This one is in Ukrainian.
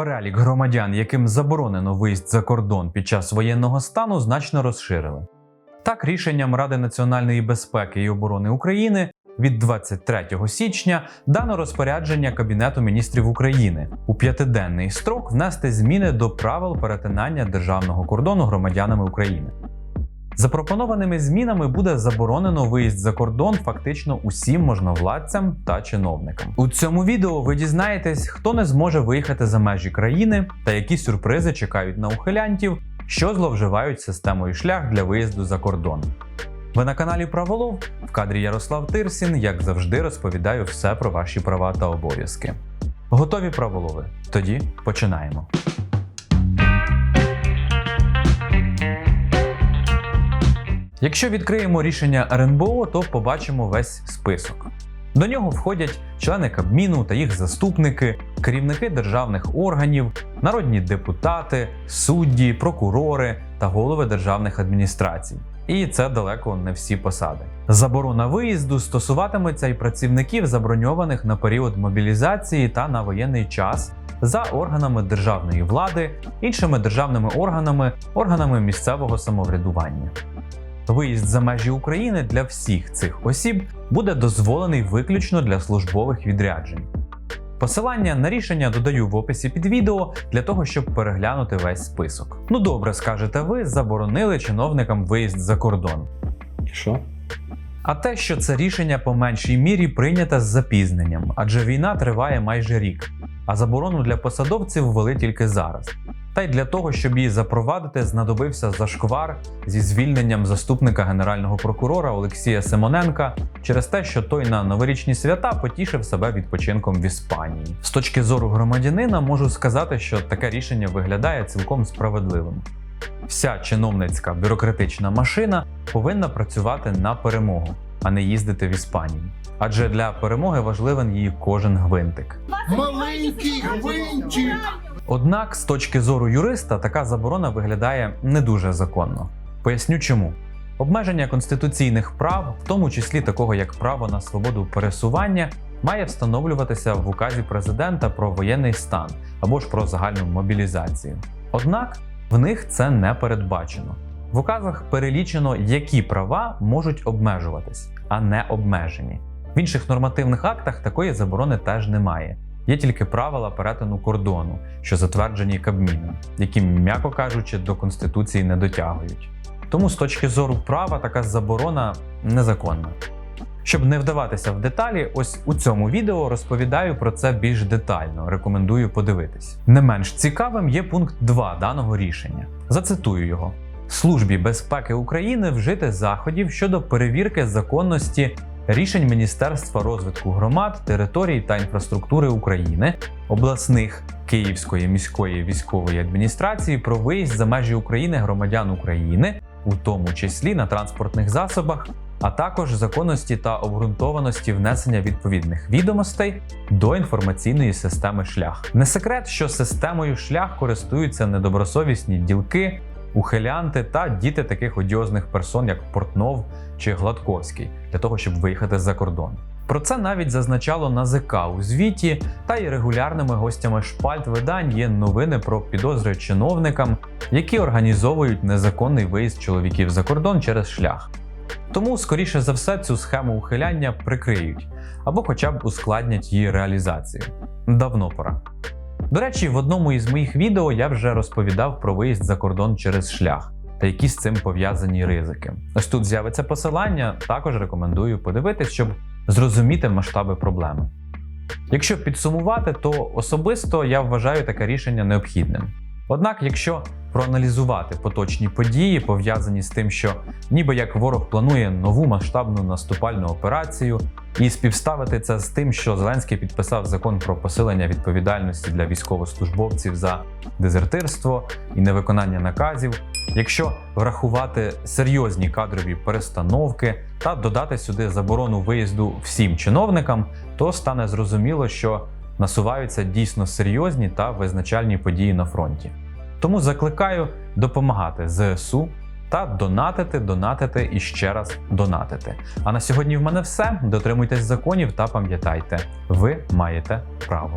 Перелік громадян, яким заборонено виїзд за кордон під час воєнного стану, значно розширили. Так, рішенням Ради національної безпеки і оборони України від 23 січня дано розпорядження Кабінету міністрів України у п'ятиденний строк внести зміни до правил перетинання державного кордону громадянами України. Запропонованими змінами буде заборонено виїзд за кордон фактично усім можновладцям та чиновникам. У цьому відео ви дізнаєтесь, хто не зможе виїхати за межі країни та які сюрпризи чекають на ухилянтів, що зловживають системою шлях для виїзду за кордон. Ви на каналі Праволов в кадрі Ярослав Тирсін, як завжди, розповідаю все про ваші права та обов'язки. Готові праволови? Тоді починаємо. Якщо відкриємо рішення РНБО, то побачимо весь список. До нього входять члени Кабміну та їх заступники, керівники державних органів, народні депутати, судді, прокурори та голови державних адміністрацій. І це далеко не всі посади. Заборона виїзду стосуватиметься і працівників, заброньованих на період мобілізації та на воєнний час за органами державної влади, іншими державними органами, органами місцевого самоврядування. Виїзд за межі України для всіх цих осіб буде дозволений виключно для службових відряджень. Посилання на рішення додаю в описі під відео для того, щоб переглянути весь список. Ну добре, скажете ви, заборонили чиновникам виїзд за кордон. Що? А те, що це рішення по меншій мірі прийнято з запізненням, адже війна триває майже рік, а заборону для посадовців ввели тільки зараз. Та й для того, щоб її запровадити, знадобився зашквар зі звільненням заступника генерального прокурора Олексія Симоненка через те, що той на новорічні свята потішив себе відпочинком в Іспанії. З точки зору громадянина можу сказати, що таке рішення виглядає цілком справедливим. Вся чиновницька бюрократична машина повинна працювати на перемогу, а не їздити в Іспанію. Адже для перемоги важливен її кожен гвинтик. Маленький гвинтик. Однак, з точки зору юриста, така заборона виглядає не дуже законно. Поясню чому. Обмеження конституційних прав, в тому числі такого як право на свободу пересування, має встановлюватися в указі президента про воєнний стан або ж про загальну мобілізацію. Однак в них це не передбачено. В указах перелічено, які права можуть обмежуватись, а не обмежені. В інших нормативних актах такої заборони теж немає. Є тільки правила перетину кордону, що затверджені Кабміном, які, м'яко кажучи, до Конституції не дотягують. Тому з точки зору права така заборона незаконна. Щоб не вдаватися в деталі, ось у цьому відео розповідаю про це більш детально, рекомендую подивитись. Не менш цікавим є пункт 2 даного рішення. Зацитую його: Службі безпеки України вжити заходів щодо перевірки законності рішень Міністерства розвитку громад, територій та інфраструктури України, обласних Київської міської військової адміністрації про виїзд за межі України громадян України, у тому числі на транспортних засобах, а також законності та обґрунтованості внесення відповідних відомостей до інформаційної системи шлях. Не секрет, що системою шлях користуються недобросовісні ділки, ухилянти та діти таких одіозних персон, як Портнов чи Гладковський, для того, щоб виїхати за кордон. Про це навіть зазначало НАЗК у звіті, та й регулярними гостями шпальт видань є новини про підозри чиновникам, які організовують незаконний виїзд чоловіків за кордон через шлях. Тому, скоріше за все, цю схему ухиляння прикриють або хоча б ускладнять її реалізацію. Давно пора. До речі, в одному із моїх відео я вже розповідав про виїзд за кордон через шлях та які з цим пов'язані ризики. Ось тут з'явиться посилання, також рекомендую подивитись, щоб зрозуміти масштаби проблеми. Якщо підсумувати, то особисто я вважаю таке рішення необхідним. Однак, якщо проаналізувати поточні події, пов'язані з тим, що ніби як ворог планує нову масштабну наступальну операцію, і співставити це з тим, що Зеленський підписав закон про посилення відповідальності для військовослужбовців за дезертирство і невиконання наказів, якщо врахувати серйозні кадрові перестановки та додати сюди заборону виїзду всім чиновникам, то стане зрозуміло, що насуваються дійсно серйозні та визначальні події на фронті. Тому закликаю допомагати ЗСУ та донатити, донатити і ще раз донатити. А на сьогодні в мене все. Дотримуйтесь законів та пам'ятайте, ви маєте право.